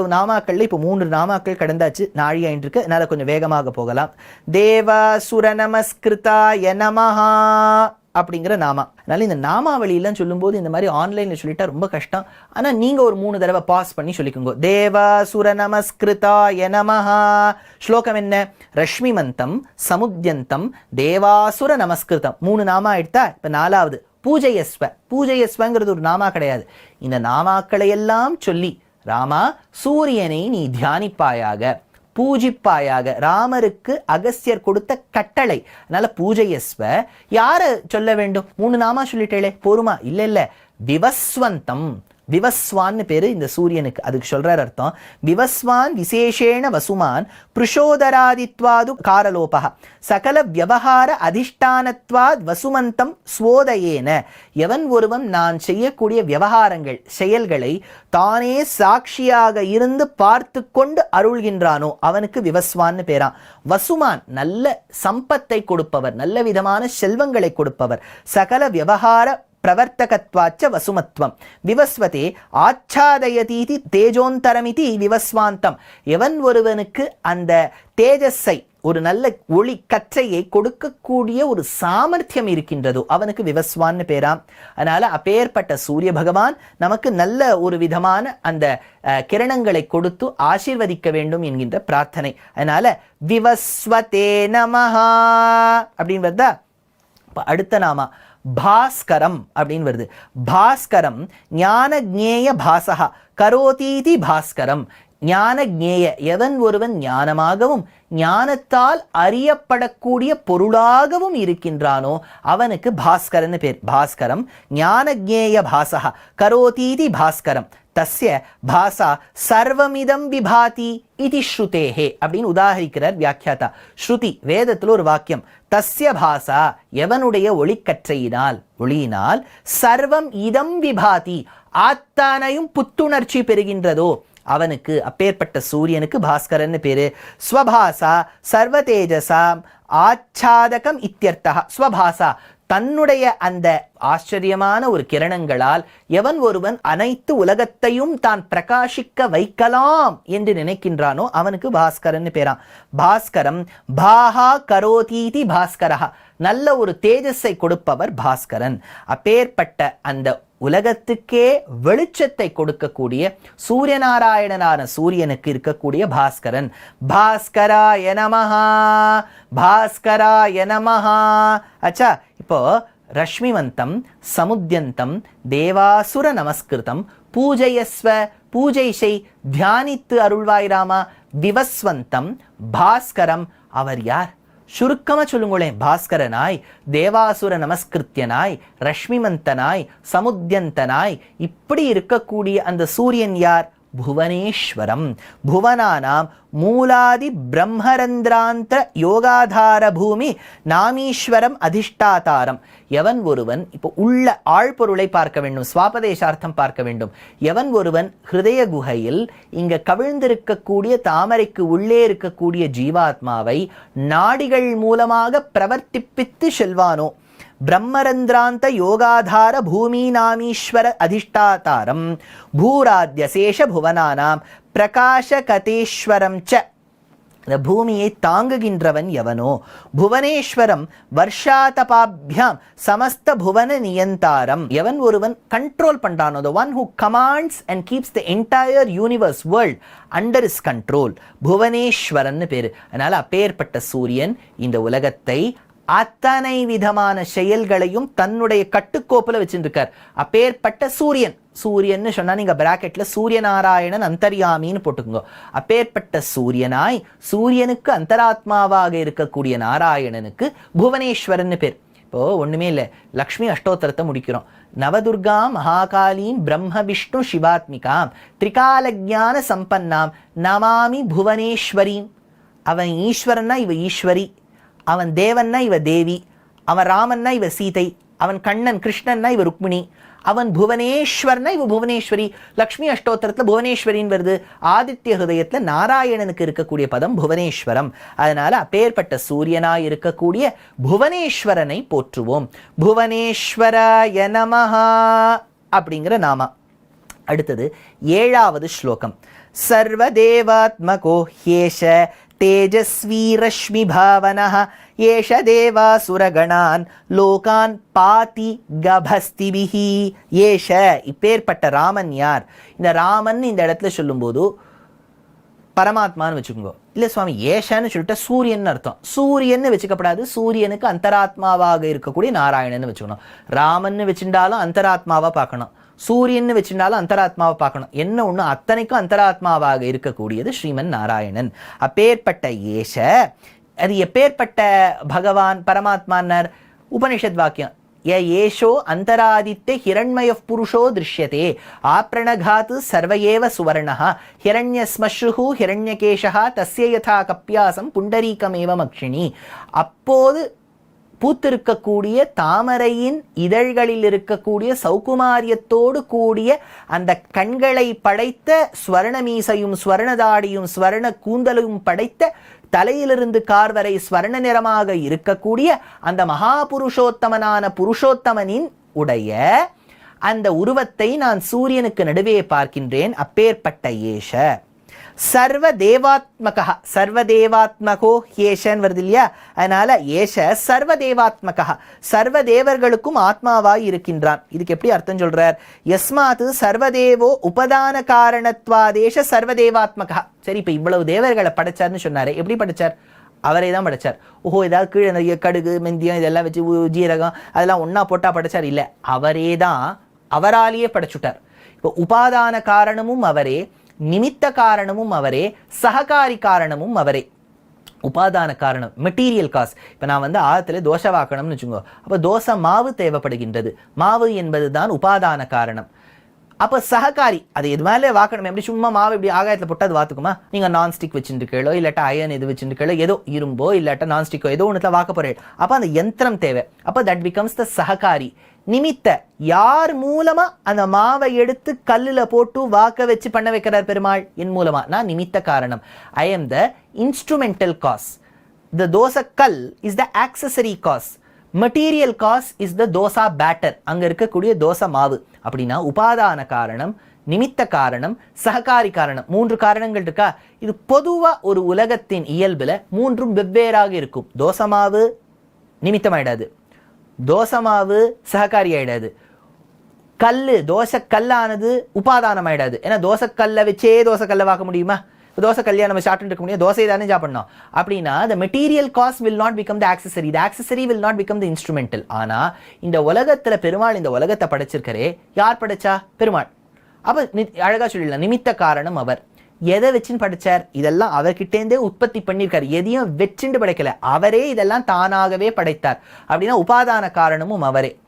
இவ்வளவு நாமாக்கள்ல இப்போ மூன்று நாமாக்கள் கடந்தாச்சு நாழி ஆயிட்டு இருக்கு அதனால கொஞ்சம் வேகமாக போகலாம். தேவாசுர நமஸ்கிருதாய நமஹா அப்படிங்கிற நாமா. அதனால இந்த நாமாவளியெல்லாம் சொல்லும்போது இந்த மாதிரி ஆன்லைனில் சொல்லிட்டா ரொம்ப கஷ்டம். ஆனால் நீங்கள் ஒரு மூணு தடவை பாஸ் பண்ணி சொல்லிக்கோங்க. தேவாசுர நமஸ்கிருதா எனமஹா ஸ்லோகம் என்ன? ரஷ்மி மந்தம் சமுத்தியந்தம் தேவாசுர நமஸ்கிருதம் மூணு நாமா எடுத்தா இப்போ நாலாவது பூஜையஸ்வ. பூஜையஸ்வங்கிறது ஒரு நாமா கிடையாது. இந்த நாமாக்களை எல்லாம் சொல்லி ராமா சூரியனை நீ தியானிப்பாயாக பூஜிப்பாயாக. ராமருக்கு அகஸ்தியர் கொடுத்த கட்டளை. அதனால பூஜையஸ்வ யார சொல்ல வேண்டும்? மூணு நாமா சொல்லிட்டேளே போருமா? இல்லை இல்ல. விவஸ்வந்தம் விவஸ்வான்னு பேர் இந்த சூரியனுக்கு. அதுக்கு சொல்கிறார் அர்த்தம். விவஸ்வான் விசேஷேண வசுமான் புருஷோதராதித்வாது காரலோபக சகல வியவகார அதிஷ்டானத்வாத் வசுமந்தம் ஸ்வோதயேன. எவன் ஒருவன் நான் செய்யக்கூடிய விவகாரங்கள் செயல்களை தானே சாட்சியாக இருந்து பார்த்து கொண்டு அருள்கின்றானோ அவனுக்கு விவஸ்வான்னு பேரான் வசுமான் நல்ல சம்பத்தை கொடுப்பவர் நல்ல விதமான செல்வங்களை கொடுப்பவர். சகல விவகார பிரவர்த்தகத்வாச்ச வசுமத்வம் விவஸ்வதே ஆச்சாதயதீதி தேஜோந்தரமிதி விவஸ்வாந்தம் எவன் ஒருவனுக்கு அந்த தேஜஸை ஒரு நல்ல ஒளி கற்றையை கொடுக்கக்கூடிய ஒரு சாமர்த்தியம் இருக்கின்றதோ. அவனுக்கு விவஸ்வான்னு பேராம். அதனால அப்பேற்பட்ட சூரிய பகவான் நமக்கு நல்ல ஒரு விதமான அந்த அஹ், கிரணங்களை கொடுத்து ஆசீர்வதிக்க வேண்டும் என்கின்ற பிரார்த்தனை. அதனால விவஸ்வதே நமஹா அப்படின்னு வருதா அடுத்த நாமா பாஸ்கரம் அப்படின்னு வருது. பாஸ்கரம் ஞான ஜேய பாசகா கரோதீதி பாஸ்கரம். ஞான ஜேய எவன் ஒருவன் ஞானமாகவும் ஞானத்தால் அறியப்படக்கூடிய பொருளாகவும் இருக்கின்றானோ அவனுக்கு பாஸ்கரன்னு பேர். பாஸ்கரம் ஞான ஜேய பாசகா கரோதீதி பாஸ்கரம். தஸ்ய பாசா சர்வமிதம் விபாதி இது ஸ்ருதேஹே அப்படின்னு உதாகரிக்கிறார் வியாக்கியாத்தா ஸ்ருதி வேதத்தில் ஒரு வாக்கியம் தஸ்ய பாசா எவனுடைய ஒளிக்கற்றையினால் ஒளியினால் சர்வம் இதம் விபாதி ஆத்தானையும் புத்துணர்ச்சி பெறுகின்றதோ அவனுக்கு அப்பேற்பட்ட சூரியனுக்கு பாஸ்கரன் பேரு. ஸ்வபாசா சர்வ தேஜசா ஆச்சாதகம் இத்தியர்த்தா ஸ்வபாசா தன்னுடைய அந்த ஆச்சரியமான ஒரு கிரணங்களால் எவன் ஒருவன் அனைத்து உலகத்தையும் தான் பிரகாசிக்க வைக்கலாம் என்று நினைக்கின்றானோ அவனுக்கு பாஸ்கரன்னு பேரான் பாஸ்கரம் பாஹா கரோதீதி பாஸ்கரஹா. நல்ல ஒரு தேஜஸை கொடுப்பவர் பாஸ்கரன். அப்பேற்பட்ட அந்த உலகத்துக்கே வெளிச்சத்தை கொடுக்கக்கூடிய சூரியநாராயணனான சூரியனுக்கு இருக்கக்கூடிய பாஸ்கரன். பாஸ்கரா எனமஹா பாஸ்கரா எனமஹா அச்சா இப்போ ரஷ்மிவந்தம் சமுத்தியந்தம் தேவாசுர நமஸ்கிருதம் பூஜையஸ்வ பூஜை செய் தியானித்து அருள்வாய் ராமா விவஸ்வந்தம் பாஸ்கரம் அவர் யார்? சுருக்கமாக சொல்லுங்களேன் பாஸ்கரனாய் தேவாசுர நமஸ்கிருத்தியனாய் ரஷ்மிமந்தனாய் சமுத்தியந்தனாய் இப்படி இருக்கக்கூடிய அந்த சூரியன் யார் புவனேஸ்வரம் புவனானாம் மூலாதி பிரம்மரந்திராந்த யோகாதார பூமி நாமீஸ்வரம் அதிஷ்டாதாரம் எவன் ஒருவன் இப்போ உள்ள ஆழ்பொருளை பார்க்க வேண்டும் சுவாபதேசார்த்தம் பார்க்க வேண்டும். எவன் ஒருவன் ஹிருதய குகையில் இங்க கவிழ்ந்திருக்கக்கூடிய தாமரைக்கு உள்ளே இருக்கக்கூடிய ஜீவாத்மாவை நாடிகள் மூலமாக பிரவர்த்திப்பித்து செல்வானோ? பிரம்மரந்திராந்த யோகாதார பூமீநாமீஸ்வர அதிஷ்டாதாரம் பூராத்ய சேஷ புவனானாம் பிரகாஷகதேஸ்வரம் ச இந்த பூமியை தாங்குகின்றவன் எவனோ? புவனேஸ்வரம் வர்ஷாதபாபியாம் சமஸ்த புவன நியந்தாரம். எவன் ஒருவன் control பண்றானோ? The one who commands and keeps the entire universe world under is control Bhuvaneshwaran பேர். அதனால் அப்பேற்பட்ட சூரியன் இந்த உலகத்தை அத்தனை விதமான செயல்களையும் தன்னுடைய கட்டுக்கோப்புல வச்சிருக்கார் அப்பேற்பட்ட சூரியன். சூரியன்னு சொன்னா நீங்க பிராக்கெட்ல சூரியநாராயணன் அந்தர்யாமின்னு போட்டுக்கோங்க. அப்பேற்பட்ட சூரியனாய் சூரியனுக்கு அந்தராத்மாவாக இருக்கக்கூடிய நாராயணனுக்கு புவனேஸ்வரன் பேர். இப்போ ஒண்ணுமே இல்லை. லக்ஷ்மி அஷ்டோத்தரத்தை முடிக்கிறோம். நவதுர்கா மகாகாலீம் பிரம்ம விஷ்ணு சிவாத்மிகாம் திரிகாலஜான சம்பன்னாம் நமாமி புவனேஸ்வரீம். அவன் ஈஸ்வரன்னா இவ ஈஸ்வரி. அவன் தேவன்னா இவ தேவி அவன் ராமன்னா இவ சீதை அவன் கண்ணன் கிருஷ்ணன்னா இவ ருக்மிணி அவன் புவனேஸ்வர்னா இவ புவனேஸ்வரி. லக்ஷ்மி அஷ்டோத்திரத்தில் புவனேஸ்வரின்னு வருது. ஆதித்ய ஹிருதயத்தில் நாராயணனுக்கு இருக்கக்கூடிய பதம் புவனேஸ்வரம். அதனால அப்பேற்பட்ட சூரியனாய் இருக்கக்கூடிய புவனேஸ்வரனை போற்றுவோம். புவனேஸ்வராய நமஹா அப்படிங்கிற நாமா. அடுத்தது ஏழாவது ஸ்லோகம். சர்வதேவாத்மகோ ஹேஷ தேஜஸ்வி ரஷ்மி பாவனः ஏஷ தேவாசுரகணான் லோகான் பாதி கபஸ்திபிஹி ஏஷ இப்பேற்பட்ட ராமன் யார்? இந்த ராமன் இந்த இடத்துல சொல்லும்போது பரமாத்மான்னு வச்சுக்கோங்க. இல்லை சுவாமி ஏஷன்னு சொல்லிட்டு சூரியன் அர்த்தம். சூரியன்னு வச்சுக்கப்படாது சூரியனுக்கு அந்தராத்மாவாக இருக்கக்கூடிய நாராயணன்னு வச்சுக்கணும். ராமன்னு வச்சுட்டாலும் அந்தராத்மாவாக பார்க்கணும். சூரியன் வச்சிருந்தாலும் அந்தராத்மாவை பார்க்கணும். என்ன ஒன்று அத்தனைக்கும் அந்தராத்மாவாக இருக்கக்கூடியது ஸ்ரீமன் நாராயணன். அப்பேற்பட்ட ஏஷ அது எப்பேற்பட்ட பகவான் பரமாத்மான்னர் உபனிஷத் வாக்கியம். ய ஏஷோ அந்தராதித்ய ஹிரண்மய புருஷோ திருஷ்யதே. ஆப்ரணகாத்து சர்வையேவ சுவர்ணா சுவர்ணः ஹிரண்யஸ்மஸ்ருஹு ஹிரண்யகேஷா தஸ்ய யதா கப்பியாசம் புண்டரீகமேவ மக்ஷிணி. அப்போது பூத்திருக்கக்கூடிய தாமரையின் இதழ்களில் இருக்கக்கூடிய சௌகுமாரியத்தோடு கூடிய அந்த கண்களை படைத்த ஸ்வர்ணமீசையும் ஸ்வர்ணதாடியும் ஸ்வர்ண கூந்தலும் படைத்த தலையிலிருந்து கார்வரை ஸ்வர்ண நிறமாக இருக்கக்கூடிய அந்த மகாபுருஷோத்தமனான புருஷோத்தமனின் உடைய அந்த உருவத்தை நான் சூரியனுக்கு நடுவே பார்க்கின்றேன். அப்பேற்பட்ட ஏஷ. சர்வ தேவாத்மகா சர்வ தேவாத்மகோ ஏஷன் வருது இல்லையா? அதனால ஏஷ சர்வ தேவாத்மகா சர்வ தேவர்களுக்கும் ஆத்மாவாய் இருக்கின்றான். இதுக்கு எப்படி அர்த்தம் சொல்றார்? எஸ்மாத்து சர்வதேவோ உபதான காரணத்வாதேஷ சர்வ தேவாத்மகா சரி இப்போ இவ்வளவு தேவர்களை படைச்சார்னு சொன்னாரு. எப்படி படைச்சார்? அவரே தான் படைச்சார். ஓஹோ ஏதாவது கீழே நிறைய கடுகு மெந்தியம் இதெல்லாம் வச்சு ஜீரகம் அதெல்லாம் ஒன்றா போட்டா படைச்சார்? இல்லை. அவரே தான் அவராலேயே படைச்சுட்டார். இப்போ உபாதான காரணமும் அவரே. நிமித்த காரணமும் அவரே சககாரி காரணமும் அவரே. உபாதான காரணம் மெட்டீரியல் காஸ் இப்போ நான் வந்து ஆழத்தில் தோசை வாக்கணும்னு வச்சுக்கோ. அப்போ தோசை மாவு தேவைப்படுகின்றது. மாவு என்பது தான் உபாதான காரணம். அப்போ சககாரி அது எது மேலே வாக்கணும்? எப்படி சும்மா மாவு இப்படி ஆகாயத்தில் போட்டு அது வாத்துக்குமா? நீங்கள் நான்ஸ்டிக் வச்சுருக்கீங்களோ இல்லாட்டா அயன் இது வச்சுருக்கீங்களோ ஏதோ இரும்போ இல்லாட்டா நான்ஸ்டிக்கோ ஏதோ ஒன்றுல வாக்க போகிறேன் அப்போ அந்த யந்திரம் தேவை. அப்போ தட் பிகம்ஸ் த சககாரி. நிமித்த யார் மூலமா அந்த மாவை எடுத்து கல்லில் போட்டு வாக்க வச்சு பண்ண வைக்கிறார் பெருமாள்? என் மூலமா. நான் நிமித்த காரணம். I am the instrumental cause the dosa கல் is the accessory cause material cause is the dosa batter அங்க இருக்கக்கூடிய தோசை மாவு. அப்படின்னா உபாதான காரணம் நிமித்த காரணம் சககாரி காரணம். மூன்று காரணங்கள் இருக்கா? இது பொதுவா ஒரு உலகத்தின் இயல்பில் மூன்றும் வெவ்வேறாக இருக்கும். தோசை மாவு நிமித்தமாயிடாது. தோசை மாவு சககாரி ஆயிடாது கல் தோசை கல்லானது உபாதானம் ஆயிடாது ஏன்னா தோசை கல்லை வச்சே தோசை கல்லை வாக்க முடியுமா? தோசை தோசைக்கல்லையா நம்ம சாப்பிட்டு இருக்க முடியும். தோசை தானே சாப்பிடணும். அப்படின்னா the material cause will not become the accessory the accessory will not become the instrumental ஆனால் இந்த உலகத்தில் பெருமாள் இந்த உலகத்தை படைச்சிருக்கிறே யார் படைச்சா? பெருமாள். அப்போ நி- அழகா சொல்லிடலாம். நிமித்த காரணம் அவர். எதை வச்சுன்னு படைச்சார்? இதெல்லாம் அவர்கிட்டேருந்தே உற்பத்தி பண்ணியிருக்காரு. எதையும் வெச்சுண்டு படைக்கல. அவரே இதெல்லாம் தானாகவே படைத்தார். அப்படின்னா உபாதான காரணமும் அவரே.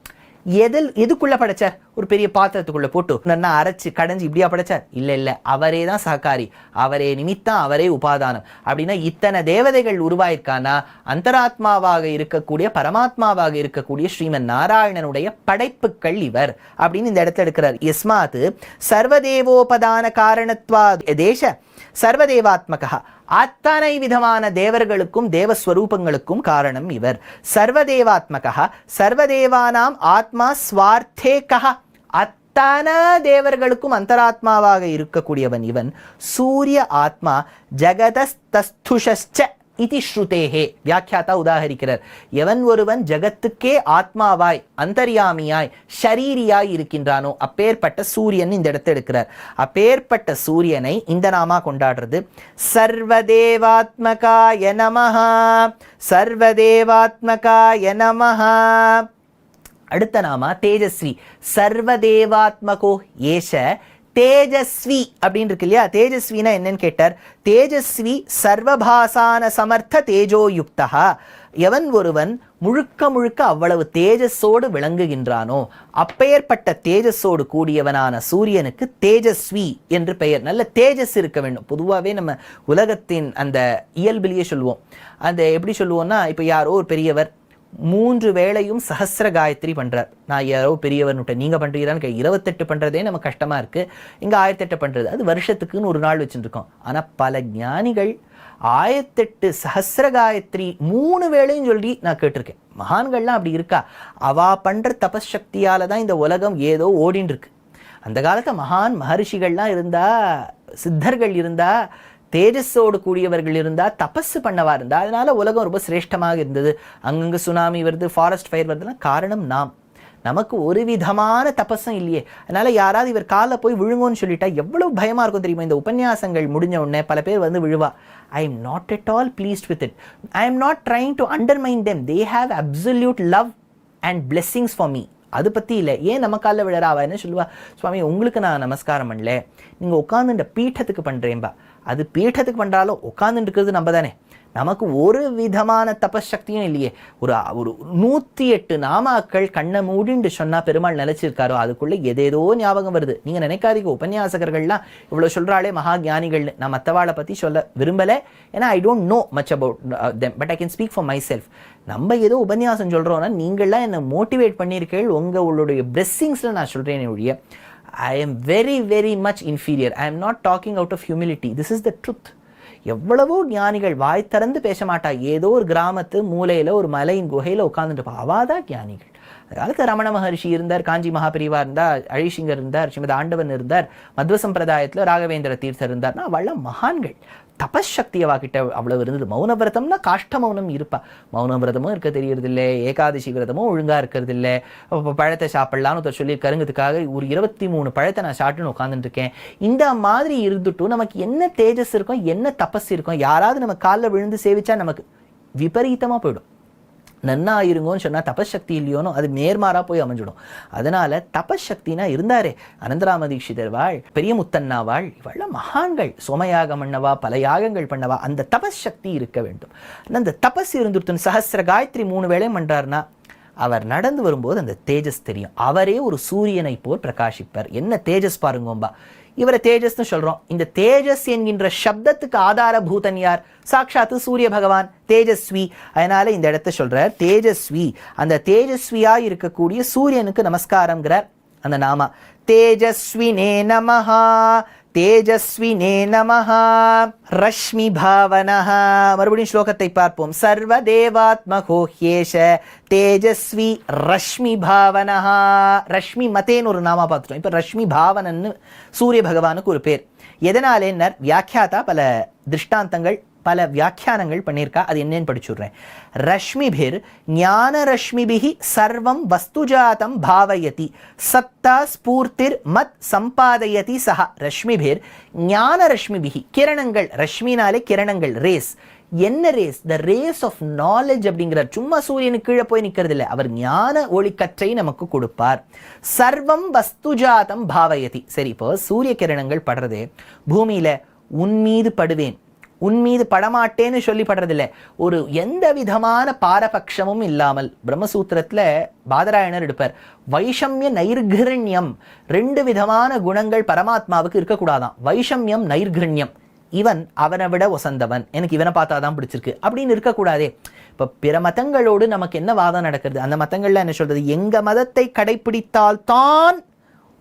எதில் எதுக்குள்ள படைச்ச? ஒரு பெரிய பாத்திரத்துக்குள்ள போட்டு நல்லா அரைச்சு கடைஞ்சு இப்படியா படைச்சார் இல்ல இல்ல. அவரே தான் சகாரி அவரே நிமித்தம் அவரே உபாதானம். அப்படின்னா இத்தனை தேவதைகள் உருவாயிருக்கானா அந்தராத்மாவாக இருக்கக்கூடிய பரமாத்மாவாக இருக்கக்கூடிய ஸ்ரீமன் நாராயணனுடைய படைப்புக்கள் இவர். அப்படின்னு இந்த இடத்துல எடுக்கிறார். எஸ்மாத் சர்வதேவோபதான காரணத்வா தேச சர்வதேவாத்மகா. அத்தனை விதமான தேவர்களுக்கும் தேவஸ்வரூபங்களுக்கும் காரணம் இவர். சர்வதேவாத்மகா சர்வதேவானாம் ஆத்மா ஸ்வார்த்தே கஹ அத்தனை தேவர்களுக்கும் அந்தராத்மாவாக இருக்கக்கூடியவன் இவன். சூரிய ஆத்மா ஜகதஸ்தஸ்துஷச்ச இதி ஸ்ருதேகே வியாக்கியாத்தா உதாகரிக்கிறார் எவன் ஒருவன் ஜகத்துக்கே ஆத்மாவாய் அந்தர்யாமியாய் ஷரீரியாய் இருக்கின்றானோ அப்பேற்பட்ட சூரியன் இந்த இடத்தை எடுக்கிறார். அப்பேற்பட்ட சூரியனை இந்த நாமா கொண்டாடுறது. சர்வதேவாத்மகாய நமஹா சர்வதேவாத்மகாய நமஹா. அடுத்த நாமா தேஜஸ்வி. சர்வதேவாத்மகோ ஏஷ தேஜஸ்வி அப்படின்னு இருக்கு இல்லையா தேஜஸ்வினா என்னன்னு கேட்டார். தேஜஸ்வி சர்வபாசான சமர்த்த தேஜோயுக்தா. எவன் ஒருவன் முழுக்க முழுக்க அவ்வளவு தேஜஸோடு விளங்குகின்றானோ அப்பெயர்ப்பட்ட தேஜஸோடு கூடியவனான சூரியனுக்கு தேஜஸ்வி என்று பெயர். நல்ல தேஜஸ் இருக்க வேண்டும். பொதுவாகவே நம்ம உலகத்தின் அந்த இயல்பிலேயே சொல்லுவோம் அந்த எப்படி சொல்லுவோம்னா இப்போ யாரோ ஒரு பெரியவர் மூன்று வேளையும் சஹஸ்ர காயத்ரி பண்ணுறார் நான் யாரோ பெரியவர்னுட்ட நீங்கள் பண்றீங்களான்னு இருபத்தெட்டு பண்ணுறதே நம்ம கஷ்டமா இருக்கு. இங்கே ஆயிரத்தெட்டு பண்ணுறது அது வருஷத்துக்குன்னு ஒரு நாள் வச்சுருக்கோம் ஆனால் பல ஞானிகள் ஆயிரத்தெட்டு சஹஸ்ர காயத்ரி மூணு வேளையும் சொல்லி நான் கேட்டிருக்கேன். மகான்கள்லாம் அப்படி இருக்கா? அவா பண்ணுற தபசக்தியால் தான் இந்த உலகம் ஏதோ ஓடின்னு இருக்கு. அந்த காலத்து மகான் மகர்ஷிகள்லாம் இருந்தா சித்தர்கள் இருந்தா தேஜஸோடு கூடியவர்கள் இருந்தால் தபஸ் பண்ணவா இருந்தால் அதனால உலகம் ரொம்ப சிரேஷ்டமாக இருந்தது. அங்கங்கே சுனாமி வருது ஃபாரஸ்ட் ஃபயர் வருதுலாம் காரணம் நாம். நமக்கு ஒரு விதமான தபஸும் இல்லையே. அதனால யாராவது இவர் காலில் போய் விழுங்கோன்னு சொல்லிட்டா எவ்வளவு பயமா இருக்கும் தெரியுமா? இந்த உபன்யாசங்கள் முடிஞ்ச உடனே பல பேர் வந்து விழுவா. I am not at all pleased with it I am not trying to undermine them they have absolute love and blessings for me அது பற்றி இல்லை. ஏன் நம்ம காலில் விழறாவா என்ன சொல்லுவா? சுவாமி உங்களுக்கு நான் நமஸ்காரம் பண்ணல. நீங்கள் உட்காந்து இந்த பீட்டத்துக்கு பண்ணுறேன்பா அது பீட்டத்துக்கு பண்ணுறாலும் உட்காந்துட்டு இருக்கிறது நம்ம தானே நமக்கு ஒரு விதமான தபசக்தியும் இல்லையே. ஒரு ஒரு நூற்றி எட்டு நாமாக்கள் கண்ணை மூடிண்டு சொன்னால் பெருமாள் நிலைச்சிருக்காரோ அதுக்குள்ளே எதேதோ ஞாபகம் வருது. நீங்கள் நினைக்காதீங்க உபன்யாசகர்கள்லாம் இவ்வளோ சொல்கிறாளே மகா ஞானிகள்னு நான் மற்றவாளை பற்றி சொல்ல விரும்பலை. ஏன்னா I don't know much about them but I can speak for myself நம்ம ஏதோ உபன்யாசம் சொல்கிறோன்னா நீங்கள்லாம் என்னை மோட்டிவேட் பண்ணியிருக்கீள் உங்களுடைய பிளெஸ்ஸிங்ஸில் நான் சொல்கிறேன் ஒழிய I am very very much inferior I am not talking out of humility this is the truth எவ்வளவோ ஞானிகள் வாய் திறந்து பேச மாட்டா. ஏதோ ஒரு கிராமத்து மூலையில் ஒரு மலையின் குகையில் உட்காந்துட்டு அவாதான் ஞானிகள். காலத்தில் ரமண மகர்ஷி இருந்தார் காஞ்சி மகாபிரிவா இருந்தார் அழிசிங்கர் இருந்தார் ஸ்ரீமதி ஆண்டவன் இருந்தார் மத்வ சம்பிரதாயத்தில் ராகவேந்திர தீர்த்தர் இருந்தார்னா அவள மகான்கள். தபசக்தி அவகிட்ட அவ்வளவு இருந்தது. மௌன விரதம்னா காஷ்ட மௌனம் இருப்பா. மௌன விரதமும் இருக்க தெரியறது இல்லை ஏகாதசி விரதமும் ஒழுங்கா இருக்கிறது இல்லை இப்போ பழத்தை சாப்பிடலான்னு ஒருத்தர் சொல்லி கருங்கிறதுக்காக ஒரு இருபத்தி மூணு பழத்தை நான் சாப்பிட்டுன்னு உட்காந்துட்டு இருக்கேன் இந்த மாதிரி இருந்துட்டும் நமக்கு என்ன தேஜஸ் இருக்கும் என்ன தபஸ் இருக்கும் யாராவது நம்ம காலில் விழுந்து சேவிச்சா நமக்கு விபரீதமாக போயிடும். நன்னா இருங்கோன்னு சொன்னால் தபசக்தி இல்லையோனோ அது நேர்மாறாக போய் அமைஞ்சிடும். அதனால தபசக்தினா இருந்தாரே. அனந்தராம தீட்சிதர் வாழ் பெரிய முத்தன்னா வாழ் இவள்ள மகான்கள். சோமயாகம் பண்ணவா பல யாகங்கள் பண்ணவா அந்த தபசக்தி இருக்க வேண்டும். அந்த தபஸ் இருந்துருத்துன்னு சஹசிர காயத்ரி மூணு வேளையும் பண்ணுறாருனா அவர் நடந்து வரும்போது அந்த தேஜஸ் தெரியும். அவரே ஒரு சூரியனை போல் பிரகாசிப்பார். என்ன தேஜஸ் பாருங்கோம்பா. இவரை தேஜஸ்னு சொல்கிறோம் இந்த தேஜஸ் என்கின்ற சப்தத்துக்கு ஆதாரபூதன் யார்? சாட்சாத்து சூரிய பகவான் தேஜஸ்வி. அதனால இந்த இடத்த சொல்கிறார் தேஜஸ்வி. அந்த தேஜஸ்வியா இருக்கக்கூடிய சூரியனுக்கு நமஸ்காரங்கிறார் அந்த நாமா. தேஜஸ்வினே நமஹா. தேஜஸ்வினே நமஹா. ரஷ்மி பாவனஹா. மறுபடியும் ஸ்லோகத்தை பார்ப்போம். சர்வ தேவாத்மகோஹேஷ தேஜஸ்வி ரஷ்மி பாவனஹா. ரஷ்மி மதேன்னு ஒரு நாமா பார்த்துட்டோம். இப்போ ரஷ்மி பாவனன்னு சூரிய பகவானுக்கு ஒரு பேர். எதனாலேன்னர்? வியாக்கியாத்தா பல திருஷ்டாந்தங்கள் பல வியாக்கியானங்கள் பண்ணியிருக்கா. அது என்னன்னு படிச்சுடுறேன். ரஷ்மிபிர் ஞான ரஷ்மிபிகி சர்வம் வஸ்துஜாதம் பாவயதி. சத்தா ஸ்பூர்த்திர் மத் சம்பாதயதி சஹா. ரஷ்மிபிர் ஞான ரஷ்மிபிகி கிரணங்கள் ரஷ்மினாலே கிரணங்கள் ரேஸ் என்ன rays the rays of knowledge அப்படிங்கிறார் சும்மா சூரியனுக்கு கீழே போய் நிற்கிறது இல்லை அவர் ஞான ஒளிக்கற்றை நமக்கு கொடுப்பார். சர்வம் வஸ்துஜாதம் பாவயதி. சரி இப்போ சூரிய கிரணங்கள் படுறது. பூமியில உன் மீது படுவேன். உன் மீது படமாட்டேன்னு சொல்லி படுறதில்ல ஒரு எந்த விதமான பாரபட்சமும் இல்லாமல் பிரம்மசூத்திரத்தில் பாதராயணர் எடுப்பார். வைஷமிய நைர்கிரண்யம். ரெண்டு விதமான குணங்கள் பரமாத்மாவுக்கு இருக்கக்கூடாதான். வைஷமியம் நைர்கிரண்யம். இவன் அவனை விட ஒசந்தவன். எனக்கு இவனை பார்த்தா தான் பிடிச்சிருக்கு. அப்படின்னு இருக்கக்கூடாதே. இப்போ பிற மதங்களோடு நமக்கு என்ன வாதம் நடக்கிறது? அந்த மதங்களில் என்ன சொல்கிறது எங்கள் மதத்தை கடைப்பிடித்தால் தான்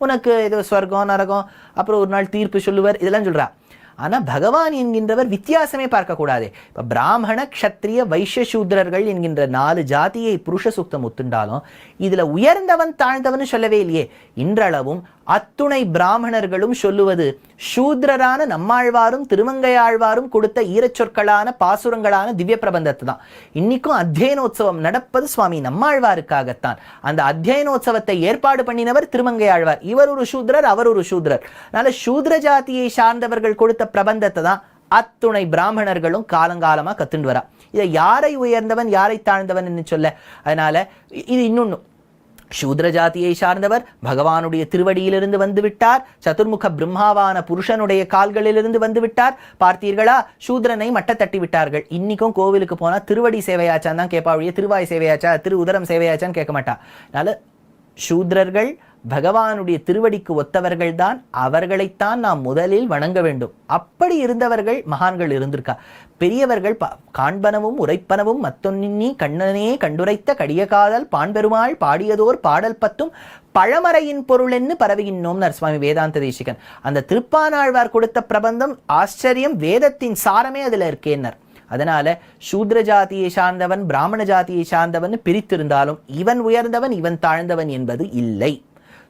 உனக்கு இது ஸ்வர்க்கம் நரகம் அப்புறம் ஒரு நாள் தீர்ப்பு சொல்லுவார். இதெல்லாம் சொல்கிறா ஆனால் பகவான் என்கின்றவர் வித்தியாசமே பார்க்கக்கூடாது. இப்போ பிராமண க்ஷத்ரிய வைஷ்ய சூத்ரர்கள் என்கின்ற நாலு ஜாதியை புருஷ சுத்தம் ஒத்துண்டாலும் இதில் உயர்ந்தவன் தாழ்ந்தவன் சொல்லவே இல்லையே. இன்றளவும் அத்துணை பிராமணர்களும் சொல்லுவது சூத்ரரான நம்மாழ்வாரும் திருமங்கையாழ்வாரும் கொடுத்த ஈரச்சொற்களான பாசுரங்களான திவ்ய பிரபந்தத்தை தான். இன்னைக்கும் அத்தியனோத்சவம் நடப்பது சுவாமி நம்மாழ்வாருக்காகத்தான். அந்த அத்தியனோத்சவத்தை ஏற்பாடு பண்ணினவர் திருமங்கையாழ்வார். இவர் ஒரு சூத்ரர் அவர் ஒரு சூத்ரர். அதனால சூத்ர ஜாதியை சார்ந்தவர்கள் கொடுத்த பிரபந்தத்தை தான் அத்துணை பிராமணர்களும் காலங்காலமாக கத்துண்டு வரா. இதை யாரை உயர்ந்தவன் யாரை தாழ்ந்தவன் சொல்ல? அதனால இது இன்னொன்னு சூத்ர ஜாதியை சார்ந்தவர் பகவானுடைய திருவடியிலிருந்து வந்து விட்டார் சதுர்முக பிரம்மாவான புருஷனுடைய கால்களிலிருந்து வந்து விட்டார் பார்த்தீர்களா? சூத்ரனை மட்ட தட்டி விட்டார்கள் இன்னைக்கும் கோவிலுக்கு போனால் திருவடி சேவையாச்சான் தான் கேட்பா திருவாய் சேவையாச்சா? திரு உதரம் சேவையாச்சான்னு கேட்க மாட்டா. அதனால சூத்ரர்கள் பகவானுடைய திருவடிக்கு ஒத்தவர்கள்தான் அவர்களைத்தான் நாம் முதலில் வணங்க வேண்டும். அப்படி இருந்தவர்கள் மகான்கள் இருந்திருக்கா. பெரியவர்கள் காண்பனவும் உரைப்பனவும் மத்தொன்னி கண்ணனே கண்டுரைத்த கடியகாதல் பான்பெருமாள் பாண்பெருமாள் பாடியதோர் பாடல் பத்தும் பழமறையின் பொருளென்னு பரவுகின்றோம்னார் சுவாமி வேதாந்த தேசிகன். அந்த திருப்பானாழ்வார் கொடுத்த பிரபந்தம் ஆச்சரியம் வேதத்தின் சாரமே அதில் இருக்கேன்னர் அதனால சூத்ர ஜாதியை சார்ந்தவன் பிராமண ஜாதியை சார்ந்தவன் பிரித்திருந்தாலும் இவன் உயர்ந்தவன் இவன் தாழ்ந்தவன் என்பது இல்லை.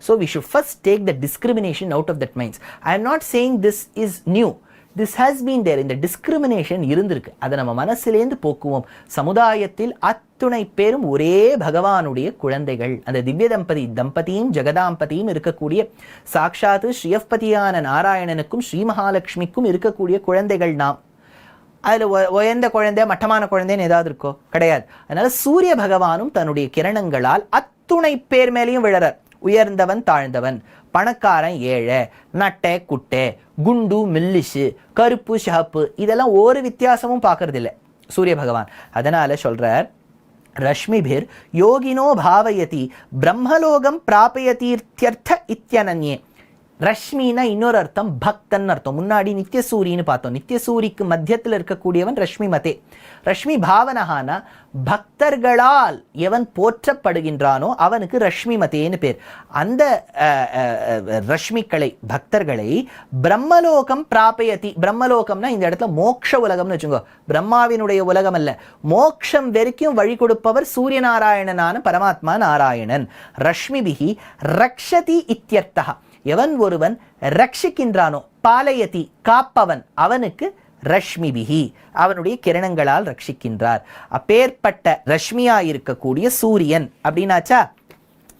So we should first take the discrimination out of that minds. I am not saying this is new this has been there இந்த டிஸ்கிரிமினேஷன் இருந்திருக்கு. அதை நம்ம மனசுலேருந்து போக்குவோம். சமுதாயத்தில் அத்துணை பேரும் ஒரே பகவானுடைய குழந்தைகள். அந்த திவ்ய தம்பதி தம்பதியும் ஜெகதாம்பதியும் இருக்கக்கூடிய சாக்ஷாத்து ஸ்ரீயப்பதியான நாராயணனுக்கும் ஸ்ரீ மகாலட்சுமிக்கும் இருக்கக்கூடிய குழந்தைகள் நாம். அதில் உயர்ந்த குழந்தை மட்டமான குழந்தைன்னு ஏதாவது இருக்கோ? கிடையாது. அதனால சூரிய பகவானும் தன்னுடைய கிரணங்களால் அத்துணை பேர் மேலேயும் விழறார். உயர்ந்தவன் தாழ்ந்தவன். பணக்காரன் ஏழை நட்டை குட்டை குண்டு மில்லிஷு கருப்பு ஷாப்பு இதெல்லாம் ஒரு வித்தியாசமும் பார்க்கறதில்ல. சூரிய பகவான். அதனால சொல்றார் ரஷ்மிபிர் யோகினோ பாவயதி பிரம்மலோகம் பிராபயதீர்த்தியர்த்த இத்தியனன்யே. ரஷ்மினா இன்னொரு அர்த்தம் பக்தன் அர்த்தம். முன்னாடி நித்தியசூரின்னு பார்த்தோம். நித்தியசூரிக்கு மத்தியத்தில் இருக்கக்கூடியவன் ரஷ்மி மதே. ரஷ்மி பாவனஹானா பக்தர்களால் எவன் போற்றப்படுகின்றானோ அவனுக்கு ரஷ்மி மதேன்னு பேர். அந்த ரஷ்மிக்களை ரஷ்மிகளை பக்தர்களை பிரம்மலோகம் பிராபயதி. பிரம்மலோகம்னா இந்த இடத்துல மோக்ஷ உலகம்னு வச்சுக்கோ. பிரம்மாவினுடைய உலகம் அல்ல மோக்ஷம் வரைக்கும் வழி கொடுப்பவர் சூரியநாராயணனான பரமாத்மா நாராயணன். ரஷ்மிபிகி ரக்ஷதி இத்தியர்த்தகா எவன் ஒருவன் ரட்சிக்கின்றானோ பாலயதி காப்பவன் அவனுக்கு ரஷ்மிபிகி அவனுடைய கிரணங்களால் ரட்சிக்கின்றார். அப்பேற்பட்ட ரஷ்மியா இருக்கக்கூடிய சூரியன் அப்படின்னாச்சா?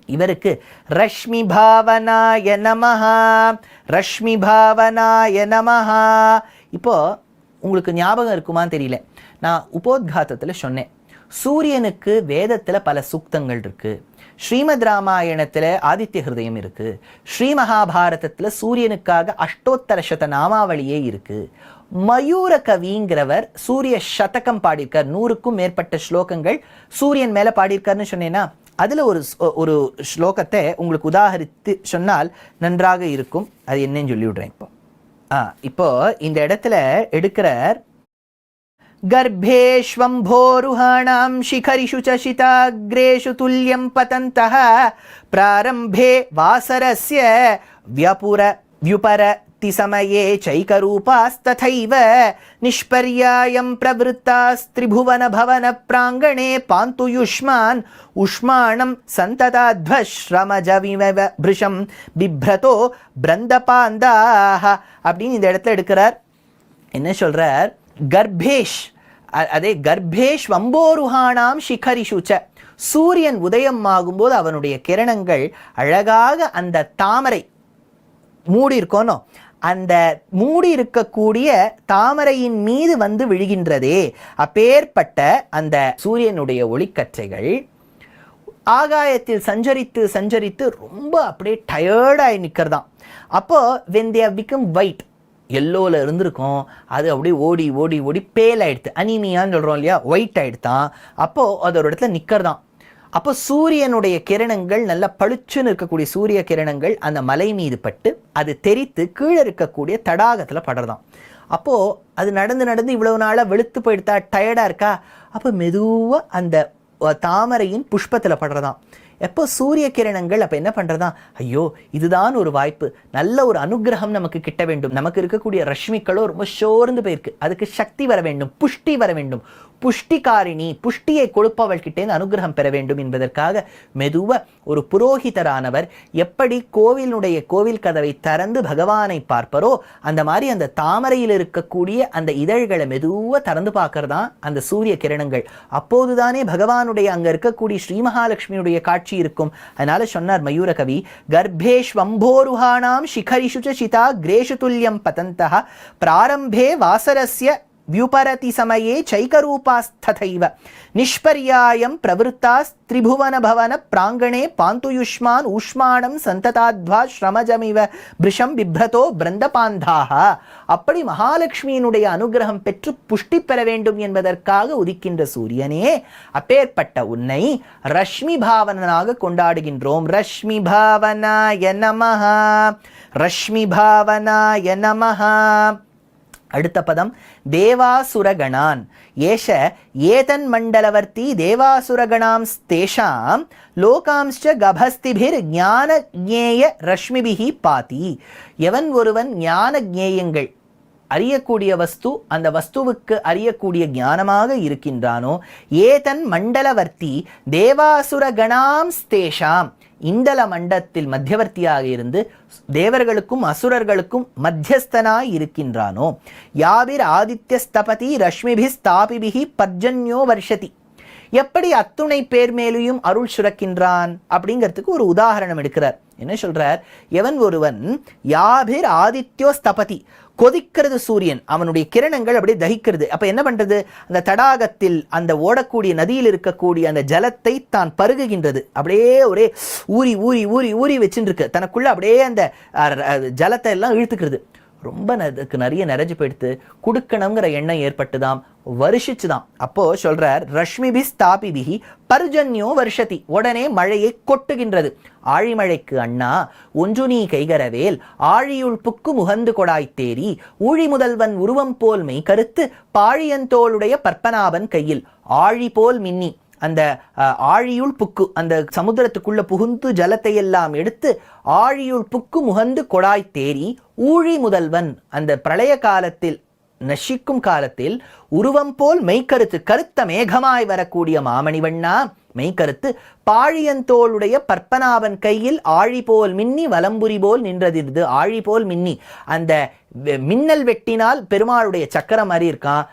இவருக்கு ரஷ்மி பாவனாய நமஹா ரஷ்மி பாவனாய நமஹா. இப்போ உங்களுக்கு ஞாபகம் இருக்குமான்னு தெரியல. நான் உபோத்காத்தத்தில் சொன்னேன். சூரியனுக்கு வேதத்தில் பல சூக்தங்கள் இருக்கு. ஸ்ரீமத் ராமாயணத்தில் ஆதித்ய ஹிருதயம் இருக்கு. ஸ்ரீ மகாபாரதத்தில் சூரியனுக்காக அஷ்டோத்தர சத நாமாவளியே இருக்கு. மயூர கவிங்கிறவர் சூரிய சதகம் பாடியிருக்கார். நூறுக்கும் மேற்பட்ட ஸ்லோகங்கள் சூரியன் மேலே பாடியிருக்காருன்னு சொன்னேன்னா அதில் ஒரு ஸ்- ஒரு ஸ்லோகத்தை உங்களுக்கு உதாகரித்து சொன்னால் நன்றாக இருக்கும். அது என்னன்னு சொல்லி விடுறேன் இப்போ. ஆ இப்போ இந்த இடத்துல எடுக்கிறார் गर्भेष्वम्भोरुहाणां शिखरिषु च शिताग्रेषु तुल्यं पतन्तः प्रारम्भे वासरस्य व्यपुर व्युपरतिसमये चैकरूपास्तथैव निष्पर्यायं प्रवृत्तास्त्रिभुवनभवनप्राङ्गणे पान्तु युष्मान् उष्माणं सन्तताध्वश्रमजविव भृशं बिभ्रतो பிரந்தபாந்தாः அப்படின்னு இந்த இடத்துல எடுக்கிறார் என்ன சொல்றார் கர்ப்பேஷ் அதே கர்ப்பேஷ் வம்போருஹானாம் சிகரிஷுச்ச சூரியன் உதயம் ஆகும்போது அவனுடைய கிரணங்கள் அழகாக அந்த தாமரை மூடி இருக்கோனோ அந்த மூடி இருக்கக்கூடிய தாமரையின் மீது வந்து விழுகின்றதே. அப்பேற்பட்ட அந்த சூரியனுடைய ஒளிக்கற்றைகள் ஆகாயத்தில் சஞ்சரித்து சஞ்சரித்து ரொம்ப அப்படியே டயர்டாகி நிற்கிறதாம் அப்போது வென் தே பிகம் ஒயிட் எல்லோவில் இருந்திருக்கும். அது அப்படியே ஓடி ஓடி ஓடி பேல் ஆகிடுது அனிமியான்னு சொல்கிறோம் இல்லையா? ஒயிட் ஆகிடுதான் அப்போது அது ஒரு இடத்துல நிற்கிறதான் அப்போ சூரியனுடைய கிரணங்கள் நல்லா பளிச்சுன்னு இருக்கக்கூடிய சூரிய கிரணங்கள் அந்த மலை மீது பட்டு அது தெரித்து கீழே இருக்கக்கூடிய தடாகத்தில் படுறதாம் அப்போது அது நடந்து நடந்து இவ்வளவு நாளாக வெளுத்து போயிடுதா டயர்டாக இருக்கா? அப்போ மெதுவாக அந்த தாமரையின் புஷ்பத்தில் படுறதாம் எப்போ சூரிய கிரணங்கள் அப்போ என்ன பண்ணுறதா ஐயோ இதுதான் ஒரு வாய்ப்பு. நல்ல ஒரு அனுகிரகம் நமக்கு கிட்ட வேண்டும். நமக்கு இருக்கக்கூடிய ரஷ்மிக்களோ ரொம்ப சோர்ந்து போயிருக்கு. அதுக்கு சக்தி வர வேண்டும் புஷ்டி வர வேண்டும். புஷ்டிகாரிணி புஷ்டியை கொடுப்பவள் கிட்டேந்து அனுகிரகம் பெற வேண்டும் என்பதற்காக மெதுவ ஒரு புரோகிதரானவர் எப்படி கோவிலுடைய கோவில் கதவை திறந்து பகவானை பார்ப்பரோ அந்த மாதிரி அந்த தாமரையில் இருக்கக்கூடிய அந்த இதழ்களை மெதுவா திறந்து பார்க்கறதான் அந்த சூரிய கிரணங்கள். அப்போதுதானே பகவானுடைய அங்க இருக்கக்கூடிய ஸ்ரீ மகாலட்சுமியுடைய காட்சி இருக்கும். அதனால சொன்னார் மயூர கவி கர்ப்பேஷ்வம்போருஹானாம் சிகரிஷு சிதா கிரேஷு துல்லியம் பதந்தா பிராரம்பே வாசரஸ்ய ವ್ಯುಪರತಿ ಸಮಯೇ ಚೈಕರೂಪಾಸ್ತಥೈವ ನಿಷ್ಪರ್ಯಾಯಂ ಪ್ರವೃತ್ತಾಸ್ತ್ರಿಭುವನ ಭವನ ಪ್ರಾಂಗಣೆ ಪಾಂತು ಯುಷ್ಮಾನ್ ಊಷ್ಮಾಣಂ சந்ததாத்வா ஸ்ரமஜமிவ பிரிஷம் பிப்ரதோ பிரந்தபாந்தாக அப்படி மகாலட்சுமியினுடைய அனுகிரகம் பெற்று புஷ்டி பெற வேண்டும் என்பதற்காக உதிக்கின்ற சூரியனே அப்பேற்பட்ட உன்னை ரஷ்மி பாவனனாக கொண்டாடுகின்றோம். ரஷ்மி பாவனாய நமஹா. ரஷ்மி பாவனாய நமஹா. அடுத்த பதம் தேவாசுரகணான். ஏஷ ஏதன் மண்டலவர்த்தி தேவாசுரகணாம் தேஷாம் லோகாம்ஸ்ச கபஸ்திபிர் ஞான ஜேய ரஷ்மிபிகி பாதி. எவன் ஒருவன் ஞான ஜேயங்கள் அறியக்கூடிய வஸ்து அந்த வஸ்துவுக்கு அறியக்கூடிய ஞானமாக இருக்கின்றானோ ஏதன் மண்டலவர்த்தி தேவாசுரகணாம் ஸ்தேஷாம். இந்தல மண்டத்தில் மத்தியவர்த்தியாக இருந்து தேவர்களுக்கும் அசுரர்களுக்கும் மத்தியஸ்தனாய் இருக்கின்றானோ? யாவிர் ஆதித்ய ஸ்தபதி ரஷ்மிபி ஸ்தாபிபிகி பர்ஜன்யோ வர்ஷதி. எப்படி அத்துணை பேர் மேலேயும் அருள் சுரக்கின்றான் அப்படிங்கிறதுக்கு ஒரு உதாரணம் எடுக்கிறார். என்ன சொல்றார்? எவன் ஒருவன் யாபிர் ஆதித்யோ ஸ்தபதி கொதிக்கிறது சூரியன் அவனுடைய கிரணங்கள் அப்படியே தகிக்கிறது. அப்ப என்ன பண்றது? அந்த தடாகத்தில் அந்த ஓடக்கூடிய நதியில் இருக்கக்கூடிய அந்த ஜலத்தை தான் பருகுகின்றது. அப்படியே ஒரே ஊறி ஊறி ஊறி ஊறி வச்சுருக்கு தனக்குள்ள அப்படியே அந்த ஜலத்தை எல்லாம் இழுத்துக்கிறது. ரொம்ப ந- அதுக்கு நிறைய நிறைஞ்சு போயிடுத்து. கொடுக்கணுங்கிற எண்ணம் ஏற்பட்டுதாம். வருஷிச்சுதான் அப்போ சொல்றார் ரஷ்மிபி ஸ்தாபிபிகி பர்ஜன்யோ வருஷதி. உடனே மழையை கொட்டுகின்றது. ஆழிமழைக்கு அண்ணா ஒன்று நீ கைகரவேல். ஆழியுள் புக்கு முகந்து கொடாய் தேரி ஊழி முதல்வன் உருவம் போல் மெய் கருத்து பாழியந்தோளுடைய பற்பனாபன் கையில். ஆழி போல் மின்னி. அந்த ஆழியுள் புக்கு அந்த சமுத்திரத்துக்குள்ள புகுந்து ஜலத்தை எல்லாம் எடுத்து ஆழியுள் புக்கு முகந்து கொடாய் தேறி ஊழி முதல்வன் அந்த பிரளய காலத்தில் நசிக்கும் காலத்தில் உருவம் போல் மெய்க்கருத்து கருத்த மேகமாய் வரக்கூடிய மாமணிவண்ணா மெய்க்கருத்து பாழியந்தோளுடைய பற்பனாவன் கையில் ஆழி போல் மின்னி வலம்புரி போல் நின்றதிருது. ஆழி போல் மின்னி. அந்த வெ- மின்னல் வெட்டினால் பெருமாளுடைய சக்கரம் மாதிரி இருக்கான்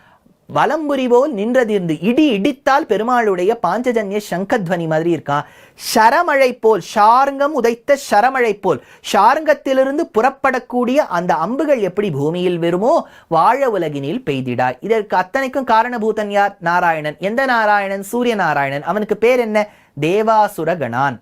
வலம்புரி போல் நின்றதிருந்து இடி இடித்தால் பெருமாளுடைய பாஞ்சஜன்ய சங்கத்வனி மாதிரி இருக்கான் சரமழை போல் ஷார்ங்கம் உதைத்த சரமழை போல் ஷார்ங்கத்திலிருந்து புறப்படக்கூடிய அந்த அம்புகள் எப்படி பூமியில் வருமோ வாழ உலகினில் பெய்திடாய் இதற்கு அத்தனைக்கும் காரணபூதன் யார்? நாராயணன். எந்த நாராயணன்? சூரிய நாராயணன் அவனுக்கு பேர் என்ன? தேவாசுர கணான்